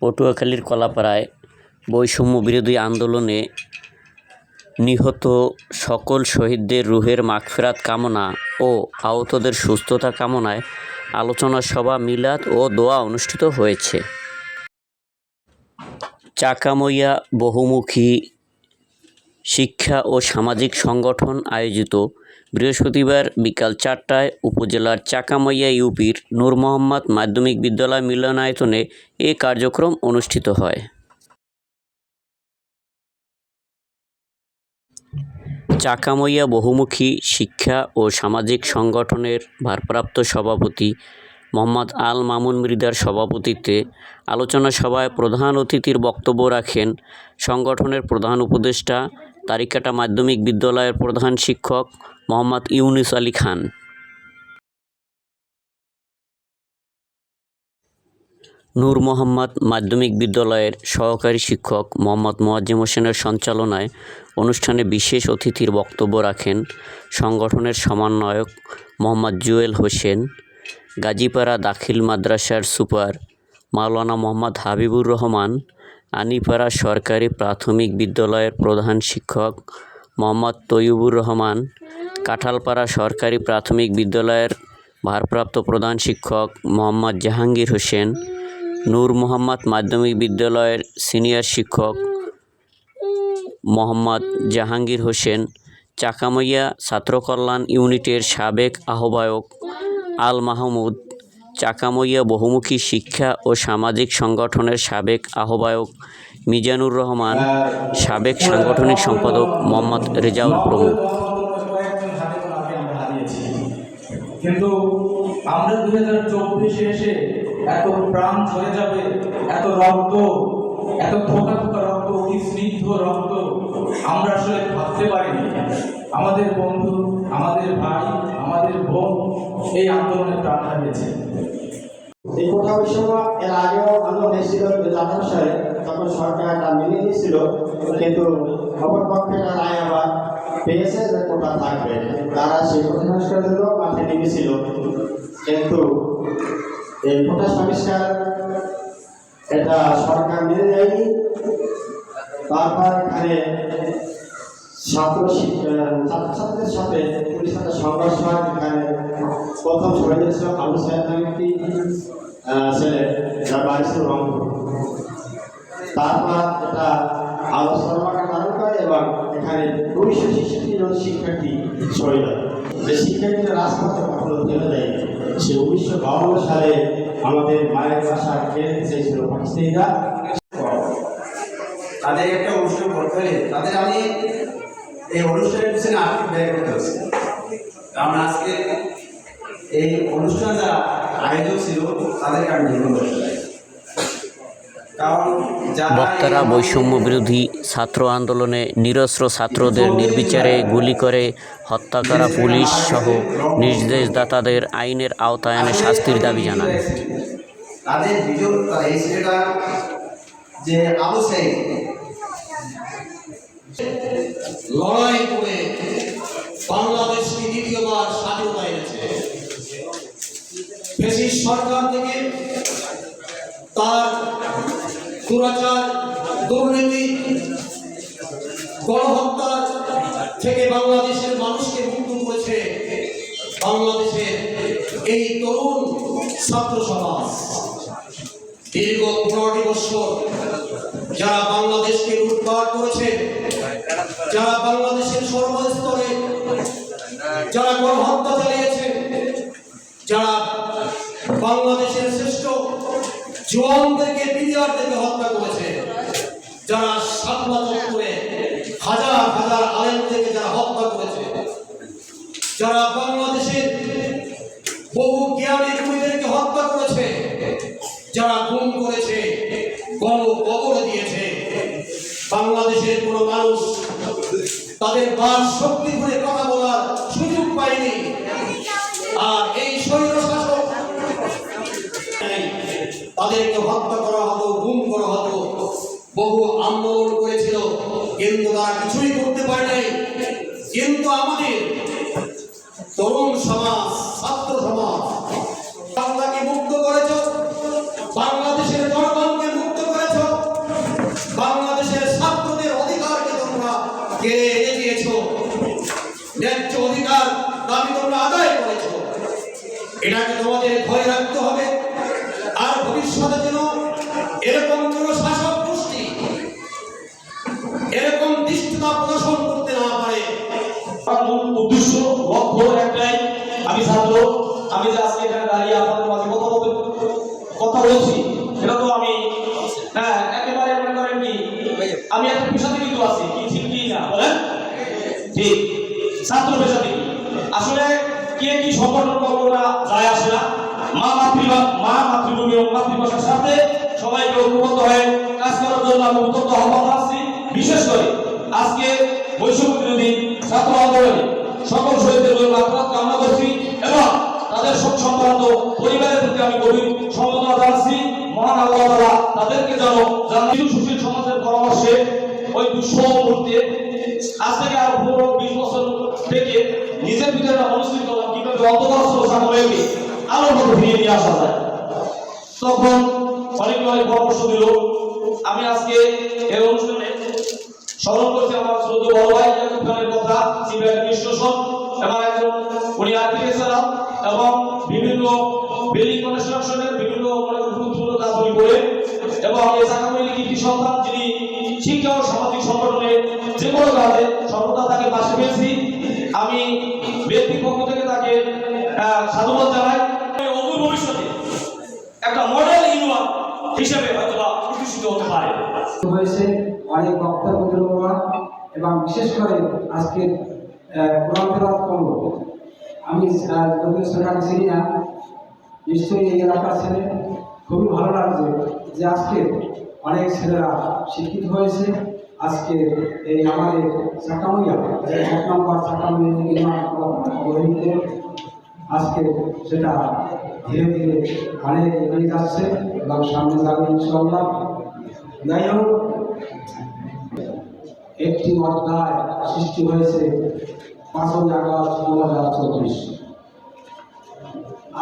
পটুয়াখালীর কলাপাড়ায় বৈষম্য বিরোধী আন্দোলনে নিহত সকল শহীদদের রুহের মাগফেরাত কামনা ও আহতদের সুস্থতা কামনায় আলোচনা সভা, মিলাদ ও দোয়া অনুষ্ঠিত হয়েছে। চাকামইয়া বহুমুখী শিক্ষা ও সামাজিক সংগঠন আয়োজিত বৃহস্পতিবার বিকাল চারটায় উপজেলার চাকামইয়া ইউপির নূর মোহাম্মদ মাধ্যমিক বিদ্যালয় মিলনায়তনে এ কার্যক্রম অনুষ্ঠিত হয়। চাকামইয়া বহুমুখী শিক্ষা ও সামাজিক সংগঠনের ভারপ্রাপ্ত সভাপতি মোহাম্মদ আল মামুন মৃদার সভাপতিত্বে আলোচনা সভায় প্রধান অতিথির বক্তব্য রাখেন সংগঠনের প্রধান উপদেষ্টা তারিকাটা মাধ্যমিক বিদ্যালয়ের প্রধান শিক্ষক মোহাম্মদ ইউনুস আলী খান। নূর মোহাম্মদ মাধ্যমিক বিদ্যালয়ের সহকারী শিক্ষক মোহাম্মদ মোয়াজ্জেম হোসেনের সঞ্চালনায় অনুষ্ঠানে বিশেষ অতিথির বক্তব্য রাখেন সংগঠনের সমন্বয়ক মোহাম্মদ জুয়েল হোসেন, গাজীপাড়া দাখিল মাদ্রাসার সুপার মাওলানা মোহাম্মদ হাবিবুর রহমান আনিপাড়া সরকারি প্রাথমিক বিদ্যালয়ের প্রধান শিক্ষক মোহাম্মদ তৈয়বুর রহমান, কাঁঠালপাড়া সরকারি প্রাথমিক বিদ্যালয়ের ভারপ্রাপ্ত প্রধান শিক্ষক মোহাম্মদ জাহাঙ্গীর হোসেন, নূর মোহাম্মদ মাধ্যমিক বিদ্যালয়ের সিনিয়র শিক্ষক মোহাম্মদ জাহাঙ্গীর হোসেন, চাকামইয়া ছাত্রকল্যাণ ইউনিটের সাবেক আহ্বায়ক আল মাহমুদ চাকামইয়া বহুমুখী শিক্ষা ও সামাজিক সংগঠনের সাবেক আহ্বায়ক মিজানুর রহমান, সাবেক সাংগঠনিক সম্পাদক মোহাম্মদ রেজাউল প্রমুখ। কিন্তু আমরা দুই হাজার চব্বিশে এসে এত প্রাণ ঝরে যাবে, এত রক্ত এত রক্ত স্নিগ্ধ রক্ত আমরা আসলে ভাবতে পারিনি। আমাদের বন্ধু, আমাদের ভাই, আমাদের বোন এই আন্দোলনে প্রাণ হারিয়েছে। এই কোঠা বৈষম্য এর আগেও আন্দোলন হয়েছিল দু হাজার তখন সরকার এটা মেনে নিয়েছিল, কিন্তু অপরপক্ষে একটা রায় আবার পেয়েছে যে কোঠা থাকবে, তারা সেই কোঠা সংস্কারের জন্য মাঠে নেমেছিল। কিন্তু এই কোঠা সংস্কার এটা সরকার মেনে নেয়নি। তারপর এখানে ছাত্র ছাত্রছাত্রীদের সাথে পুলিশ সাথে সংঘর্ষ হয় এখানে প্রথম ছিল আবু সাহেব নামে ছেলে যার ছিল রংপুর তারপর এটা আলোচনাকে ধারণ করে এবং এখানে দুইশো ছেষট্টি জন শিক্ষার্থী শহীদ হয় যে শিক্ষার্থীরা রাজপথে কখনো ফেলে দেয় সে উনিশশো বাউন্ন সালে আমাদের মায়ের ভাষা নিতে চেয়েছিল পাকিস্তানিরা। তাদের একটা অনুষ্ঠান করতে হলে তাদের আমি এই অনুষ্ঠানের পিছনে আর্থিক ব্যয় করতে হচ্ছে। আমরা আজকে এই অনুষ্ঠান যারা বক্তারা বৈষম্য বিরোধী ছাত্র আন্দোলনে নিরস্ত্র ছাত্রদের নির্বিচারে গুলি করে হত্যা করা পুলিশ সহ নির্দেশদাতাদের আইনের আওতায়নে শাস্তির দাবি জানান লড়াই করে বাংলাদেশকে দ্বিতীয়বার স্বাধীনতা এনেছে। ব্রিটিশ সরকার থেকে তার দুরাচার, দুর্নীতি গণহত্যা থেকে বাংলাদেশের মানুষকে মুক্ত করেছে বাংলাদেশের এই তরুণ ছাত্র সমাজ। দীর্ঘ পনেরোটি বছর যারা বাংলাদেশকে লুটপাট করেছে, যারা বাংলাদেশের সর্বস্তরে বাংলাদেশের শ্রেষ্ঠ জোয়ানদেরকে বিডিআর হত্যা করেছে। যারা সাতমা করে হাজার হাজার আলেমদেরকে যারা হত্যা করেছে। যারা বাংলাদেশের বহু জ্ঞানী গুণীদেরকে হত্যা করেছে। যারা গুম করেছে। তাদেরকে হত্যা করা হতো, গুম করা হতো। বহু আন্দোলন করেছিল, কিন্তু তারা কিছুই করতে পারে নাই। কিন্তু আমাদের তরুণ সমাজ, ছাত্র সমাজ, বাংলাকে মুক্ত করেছ। বাংলাদেশের উদ্দেশ্য, লক্ষ্য একটাই। আমি ছাত্র, আমি যে আজকে এখানে দাঁড়িয়ে আপনাদের মাঝে কথা বলতে কথা বলছি, সেটা তো আমি হ্যাঁ একেবারে মনে করেন কি, আমি একটা পেশাতে কিন্তু আছি, কি ঠিক, কি না, বলেন? ঠিক। ছাত্র পেশাতে। আসলে কে কি সংগঠন করব না যায় আসে না। মা মাতৃভা মা মাতৃভূমি ও মাতৃভাষার সাথে সবাইকে ঐক্যবদ্ধ হয়ে কাজ করার জন্য আমি উদ্যত আহ্বান জানাচ্ছি। বিশেষ করে আজকে বৈষম্য বিরোধী ছাত্র আন্দোলনে, সকল শহীদদের আত্মাত কামনা করছি এবং তাদের শোক সংক্রান্ত পরিবারের প্রতি আমি গভীর সমবেদনা জানাচ্ছি। মহান আল্লাহ তাআলা তাদেরকে যেন জাতীয় সুশীল সমাজের পরামর্শে ওই দুঃসহ মুহূর্তে আজ থেকে আরও পনেরো, বিশ বছর থেকে নিজের ভিতরে মনস্থিত কীভাবে অন্তর্গত সাময়িকী আলোর মতো ফিরিয়ে নিয়ে আসা যায়। তখন অনেকে অনেক পরামর্শ দিল, আমি আজকে এই অনুষ্ঠানে স্মরণ করছি আমার ছোট বড় ভাই ইয়াকুব কথা সিবিআই বিশ্লেষণ এবং একজন উনি ছিলেন এবং বিভিন্ন বিল্ডিং কনস্ট্রাকশনের বিভিন্ন গুরুত্বপূর্ণ কাজ উনি করে এবং এই সাকামুলি কীর্তি সন্তান, যিনি শিক্ষা ও সামাজিক সংগঠনে যে কোনো কাজে সর্বদা তাকে পাশে পেয়েছি। আমি ব্যক্তির পক্ষ থেকে তাকে সাধুবাদ জানাই। অদূর ভবিষ্যতে একটা মডেল ইউনিয়ন হিসেবে হয়তো প্রতিষ্ঠিত হতে পারে। হয়েছে অনেক বক্তব্য ওরা এবং বিশেষ করে আজকে তেলাওয়াত করব। আমি যদিও সরকারি চিনি না, নিশ্চয়ই এই এলাকার ছেলে। খুবই ভালো লাগছে যে আজকে অনেক ছেলেরা শিক্ষিত হয়েছে। আজকে এই আমাদের আজকে সেটা ধীরে ধীরে অনেক এগিয়ে যাচ্ছে এবং সামনে যাবে ইনশাল্লাহ যাই হোক একটি অধ্যায় সৃষ্টি হয়েছে পাঁচই আগস্ট দু হাজার চব্বিশ।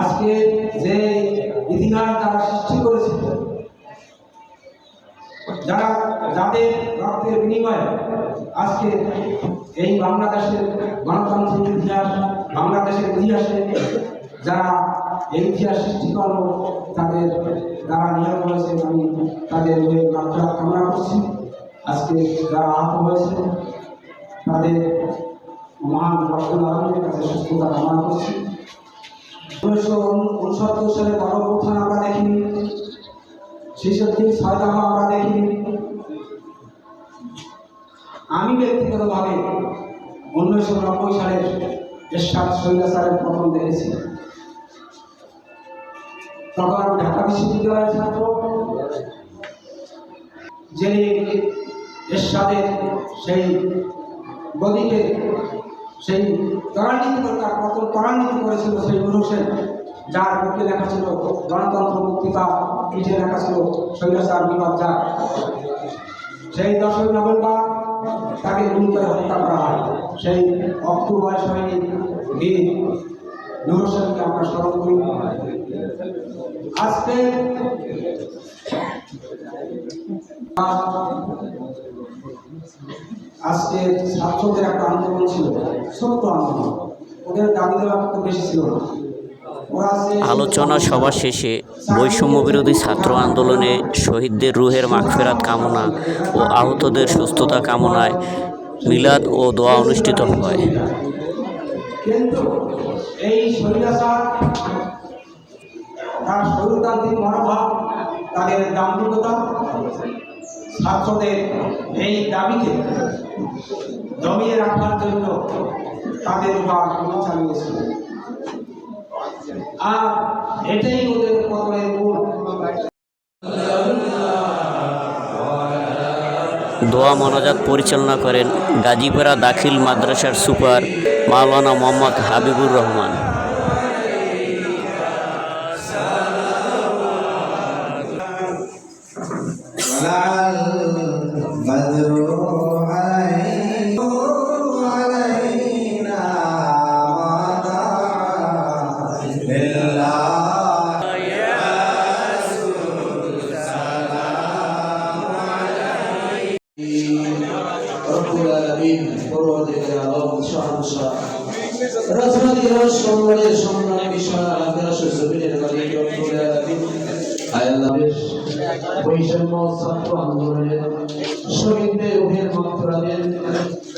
আজকে যে ইতিহাস তারা সৃষ্টি করেছে, যারা যাদের রক্তের বিনিময়ে আজকে এই বাংলাদেশের গণতান্ত্রিক ইতিহাস, বাংলাদেশের ইতিহাসে যারা এই ইতিহাস সৃষ্টি করল, তাদের যারা নিহত হয়েছে আমি তাদের কামনা করছি। আজকে যারা আহত হয়েছে, তাদের মহান আলমের কাছে সুস্থতা কামনা করছি। উনিশশো উনসত্তর সালে গণপ্রথান আমরা দেখিনি শিশুদ্দিন ছয়দাহ আমরা দেখিনি। আমি ব্যক্তিগতভাবে উনিশশো নব্বই সালের এরশাদ শৈলাচারের প্রথম দেখেছি। তখন আমি ঢাকা বিশ্ববিদ্যালয়ের ছাত্র, যিনি এরশাদের সেই গদিকে সেই ত্বরান্বিত তার কত ত্বরান্বিত করেছিল সেই মানুষের যার বুকে লেখা ছিল গণতন্ত্র মুক্তিতা পিঠে লেখা ছিল শৈলাচার বিভাগ যা সেই দশই নভেম্বর তাকে গুলি করে হত্যা করা হয়। সেই অক্টোবর সৈনিক বীর নূর আমরা স্মরণ করি। আজকে আজকে ছাত্রদের একটা আন্দোলন ছিল ছোট্ট আন্দোলন। ওদের দাবি দেওয়া বেশি ছিল না। আলোচনা সভা শেষে বৈষম্য বিরোধী ছাত্র আন্দোলনে শহীদদের রুহের মাগফেরাত কামনা ও আহতদের সুস্থতা কামনায় মিলাদ ও দোয়া অনুষ্ঠিত হয়। কিন্তু এই শরীরাচার তার শরীরতান্ত্রিক মনোভাব তাদের দাম্ভিকতা ছাত্রদের এই দাবিকে জমিয়ে রাখার জন্য তাদের উপর আক্রমণ আর এটাই ওদের পতনের মূল দোয়া মনাজাত পরিচালনা করেন গাজীপুরা দাখিল মাদ্রাসার সুপার মাওলানা মোহাম্মদ হাবিবুর রহমান। la রব্বুল আলামিন পরবর্তীতে আল্লাহ ইনশাআল্লাহ রাজনীতি রস সম্মানে সম্মান বৈষম্য ছাত্র আন্দোলনের শহীদদের রুহের মাগফিরাত